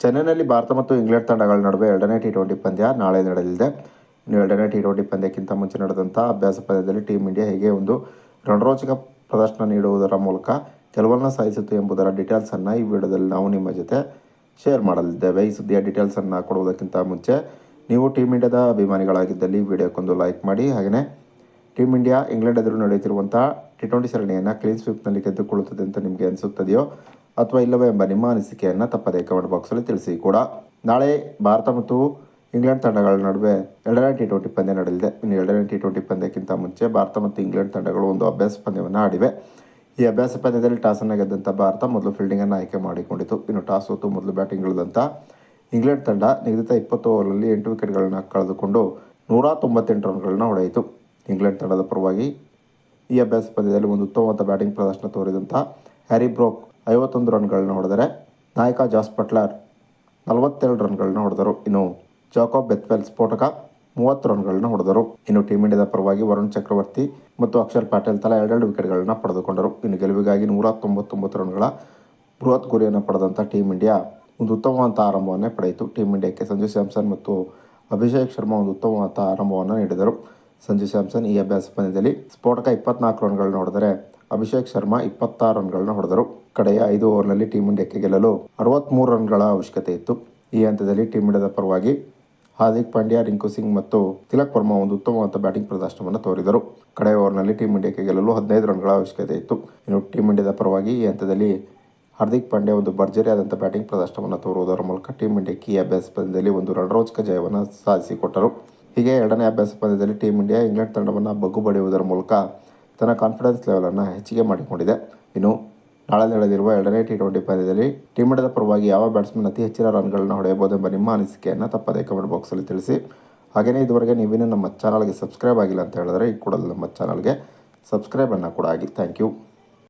ಚೆನ್ನೈನಲ್ಲಿ ಭಾರತ ಮತ್ತು ಇಂಗ್ಲೆಂಡ್ ತಂಡಗಳ ನಡುವೆ ಎರಡನೇ ಟಿ ಟ್ವೆಂಟಿ ಪಂದ್ಯ ನಾಳೆ ನಡೆಯಲಿದೆ. ಇನ್ನು ಎರಡನೇ ಟಿ ಟ್ವೆಂಟಿ ಪಂದ್ಯಕ್ಕಿಂತ ಮುಂಚೆ ನಡೆದಂಥ ಅಭ್ಯಾಸ ಪಂದ್ಯದಲ್ಲಿ ಟೀಮ್ ಇಂಡಿಯಾ ಹೇಗೆ ಒಂದು ರಣರೋಚಕ ಪ್ರದರ್ಶನ ನೀಡುವುದರ ಮೂಲಕ ಗೆಲುವನ್ನು ಸಾಧಿಸಿತು ಎಂಬುದರ ಡೀಟೇಲ್ಸನ್ನು ಈ ವಿಡಿಯೋದಲ್ಲಿ ನಾವು ನಿಮ್ಮ ಜೊತೆ ಶೇರ್ ಮಾಡಲಿದ್ದೇವೆ. ಈ ಸುದ್ದಿಯ ಡೀಟೇಲ್ಸನ್ನು ಕೊಡುವುದಕ್ಕಿಂತ ಮುಂಚೆ ನೀವು ಟೀಮ್ ಇಂಡಿಯಾದ ಅಭಿಮಾನಿಗಳಾಗಿದ್ದಲ್ಲಿ ವಿಡಿಯೋಕ್ಕೊಂದು ಲೈಕ್ ಮಾಡಿ. ಹಾಗೆಯೇ ಟೀಮ್ ಇಂಡಿಯಾ ಇಂಗ್ಲೆಂಡ್ ಎದುರು ನಡೆಯುತ್ತಿರುವಂಥ ಟಿ ಟ್ವೆಂಟಿ ಸರಣಿಯನ್ನು ಕ್ಲೀನ್ ಸ್ವೀಪ್ನಲ್ಲಿ ಗೆದ್ದುಕೊಳ್ಳುತ್ತದೆ ಅಂತ ನಿಮಗೆ ಅನಿಸುತ್ತದೆಯೋ ಅಥವಾ ಇಲ್ಲವೇ ಎಂಬ ನಿಮ್ಮ ಅನಿಸಿಕೆಯನ್ನು ತಪ್ಪದೇ ಕಮೆಂಟ್ ಬಾಕ್ಸಲ್ಲಿ ತಿಳಿಸಿ ಕೂಡ. ನಾಳೆ ಭಾರತ ಮತ್ತು ಇಂಗ್ಲೆಂಡ್ ತಂಡಗಳ ನಡುವೆ ಎರಡನೇ ಟಿ ಟ್ವೆಂಟಿ ಪಂದ್ಯ ನಡೆಯಲಿದೆ. ಇನ್ನು ಎರಡನೇ ಟಿ ಟ್ವೆಂಟಿ ಪಂದ್ಯಕ್ಕಿಂತ ಮುಂಚೆ ಭಾರತ ಮತ್ತು ಇಂಗ್ಲೆಂಡ್ ತಂಡಗಳು ಒಂದು ಅಭ್ಯಾಸ ಪಂದ್ಯವನ್ನು ಆಡಿವೆ. ಈ ಅಭ್ಯಾಸ ಪಂದ್ಯದಲ್ಲಿ ಟಾಸನ್ನು ಗೆದ್ದಂಥ ಭಾರತ ಮೊದಲು ಫೀಲ್ಡಿಂಗನ್ನು ಆಯ್ಕೆ ಮಾಡಿಕೊಂಡಿತು. ಇನ್ನು ಟಾಸ್ ಹೊತ್ತು ಮೊದಲು ಬ್ಯಾಟಿಂಗ್ ಇಳಿದಂಥ ಇಂಗ್ಲೆಂಡ್ ತಂಡ ನಿಗದಿತ ಇಪ್ಪತ್ತು ಓವರ್ನಲ್ಲಿ ಎಂಟು ವಿಕೆಟ್ಗಳನ್ನು ಕಳೆದುಕೊಂಡು ನೂರ ತೊಂಬತ್ತೆಂಟು ರನ್ಗಳನ್ನು ಹೊಡೆಯಿತು. ಇಂಗ್ಲೆಂಡ್ ತಂಡದ ಪರವಾಗಿ ಈ ಅಭ್ಯಾಸ ಪಂದ್ಯದಲ್ಲಿ ಒಂದು ಉತ್ತಮವಾದ ಬ್ಯಾಟಿಂಗ್ ಪ್ರದರ್ಶನ ತೋರಿದಂಥ ಹ್ಯಾರಿ ಬ್ರೋಕ್ ಐವತ್ತೊಂದು ರನ್ಗಳನ್ನ ಹೊಡೆದರೆ ನಾಯಕ ಜಾಸ್ ಪಟ್ಲರ್ ನಲವತ್ತೆರಡು ರನ್ಗಳನ್ನ ಹೊಡೆದರು. ಇನ್ನು ಜಾಕೋಬ್ ಬೆತ್ವೆಲ್ ಸ್ಫೋಟಕ ಮೂವತ್ತು ರನ್ಗಳನ್ನ ಹೊಡೆದರು. ಇನ್ನು ಟೀಮ್ ಇಂಡಿಯಾದ ಪರವಾಗಿ ವರುಣ್ ಚಕ್ರವರ್ತಿ ಮತ್ತು ಅಕ್ಷರ್ ಪಾಟೇಲ್ ತಲಾ ಎರಡೆರಡು ವಿಕೆಟ್ಗಳನ್ನು ಪಡೆದುಕೊಂಡರು. ಇನ್ನು ಗೆಲುವಿಗಾಗಿ ನೂರ ತೊಂಬತ್ತೊಂಬತ್ತು ರನ್ಗಳ ಬೃಹತ್ ಗುರಿಯನ್ನು ಪಡೆದಂಥ ಟೀಮ್ ಇಂಡಿಯಾ ಒಂದು ಉತ್ತಮವಾದ ಆರಂಭವನ್ನೇ ಪಡೆಯಿತು. ಟೀಮ್ ಇಂಡಿಯಾಕ್ಕೆ ಸಂಜು ಸ್ಯಾಮ್ಸನ್ ಮತ್ತು ಅಭಿಷೇಕ್ ಶರ್ಮಾ ಒಂದು ಉತ್ತಮವಾದ ಆರಂಭವನ್ನು ನೀಡಿದರು. ಸಂಜು ಸ್ಯಾಮ್ಸನ್ ಈ ಅಭ್ಯಾಸ ಪಂದ್ಯದಲ್ಲಿ ಸ್ಫೋಟಕ ಇಪ್ಪತ್ನಾಲ್ಕು ರನ್ಗಳನ್ನು ಹೊಡೆದರೆ ಅಭಿಷೇಕ್ ಶರ್ಮಾ ಇಪ್ಪತ್ತಾರು ರನ್ಗಳನ್ನು ಹೊಡೆದರು. ಕಡೆಯ ಐದು ಓವರ್ನಲ್ಲಿ ಟೀಮ್ ಇಂಡಿಯಾಕ್ಕೆ ಗೆಲ್ಲಲು ಅರವತ್ತ್ಮೂರು ರನ್ಗಳ ಅವಶ್ಯಕತೆ ಇತ್ತು. ಈ ಹಂತದಲ್ಲಿ ಟೀಮ್ ಇಂಡಿಯಾದ ಪರವಾಗಿ ಹಾರ್ದಿಕ್ ಪಾಂಡ್ಯ, ರಿಂಕು ಸಿಂಗ್ ಮತ್ತು ತಿಲಕ್ ವರ್ಮಾ ಒಂದು ಉತ್ತಮವಾದ ಬ್ಯಾಟಿಂಗ್ ಪ್ರದರ್ಶನವನ್ನು ತೋರಿದರು. ಕಡೆಯ ಓವರ್ನಲ್ಲಿ ಟೀಮ್ ಇಂಡಿಯಾಕ್ಕೆ ಗೆಲ್ಲಲು ಹದಿನೈದು ರನ್ಗಳ ಅವಶ್ಯಕತೆ ಇತ್ತು. ಇನ್ನು ಟೀಮ್ ಇಂಡಿಯಾದ ಪರವಾಗಿ ಈ ಹಂತದಲ್ಲಿ ಹಾರ್ದಿಕ್ ಪಾಂಡ್ಯ ಒಂದು ಭರ್ಜರಿಯಾದಂಥ ಬ್ಯಾಟಿಂಗ್ ಪ್ರದರ್ಶನವನ್ನು ತೋರುವುದರ ಮೂಲಕ ಟೀಮ್ ಇಂಡಿಯಾಕ್ಕೆ ಈ ಅಭ್ಯಾಸ ಪಂದ್ಯದಲ್ಲಿ ಒಂದು ರಣರೋಚಕ ಜಯವನ್ನು ಸಾಧಿಸಿಕೊಟ್ಟರು. ಹೀಗೆ ಎರಡನೇ ಅಭ್ಯಾಸ ಪಂದ್ಯದಲ್ಲಿ ಟೀಮ್ ಇಂಡಿಯಾ ಇಂಗ್ಲೆಂಡ್ ತಂಡವನ್ನು ಬಗ್ಗು ಬಡಿಯುವುದರ ಮೂಲಕ ತನ್ನ ಕಾನ್ಫಿಡೆನ್ಸ್ ಲೆವೆಲನ್ನು ಹೆಚ್ಚಿಗೆ ಮಾಡಿಕೊಂಡಿದೆ. ಇನ್ನು ನಾಳೆ ನಡೆದಿರುವ ಎರಡನೇ ಟಿ ಟ್ವೆಂಟಿ ಪಂದ್ಯದಲ್ಲಿ ಟೀಮ್ ಇಂಡಿಯಾದ ಪರವಾಗಿ ಯಾವ ಬ್ಯಾಟ್ಸ್ಮನ್ ಅತಿ ಹೆಚ್ಚಿನ ರನ್ಗಳನ್ನು ಹೊಡೆಯಬಹುದೆಂಬ ನಿಮ್ಮ ಅನಿಸಿಕೆಯನ್ನು ತಪ್ಪದೇ ಕಮೆಂಟ್ ಬಾಕ್ಸಲ್ಲಿ ತಿಳಿಸಿ. ಹಾಗೆಯೇ ಇದುವರೆಗೆ ನೀವಿನ ನಮ್ಮ ಚಾನಲ್ಗೆ ಸಬ್ಸ್ಕ್ರೈಬ್ ಆಗಿಲ್ಲ ಅಂತ ಹೇಳಿದ್ರೆ ಈ ಕೂಡಲೇ ನಮ್ಮ ಚಾನಲ್ಗೆ ಸಬ್ಸ್ಕ್ರೈಬನ್ನು ಕೂಡ ಆಗಿ. Thank you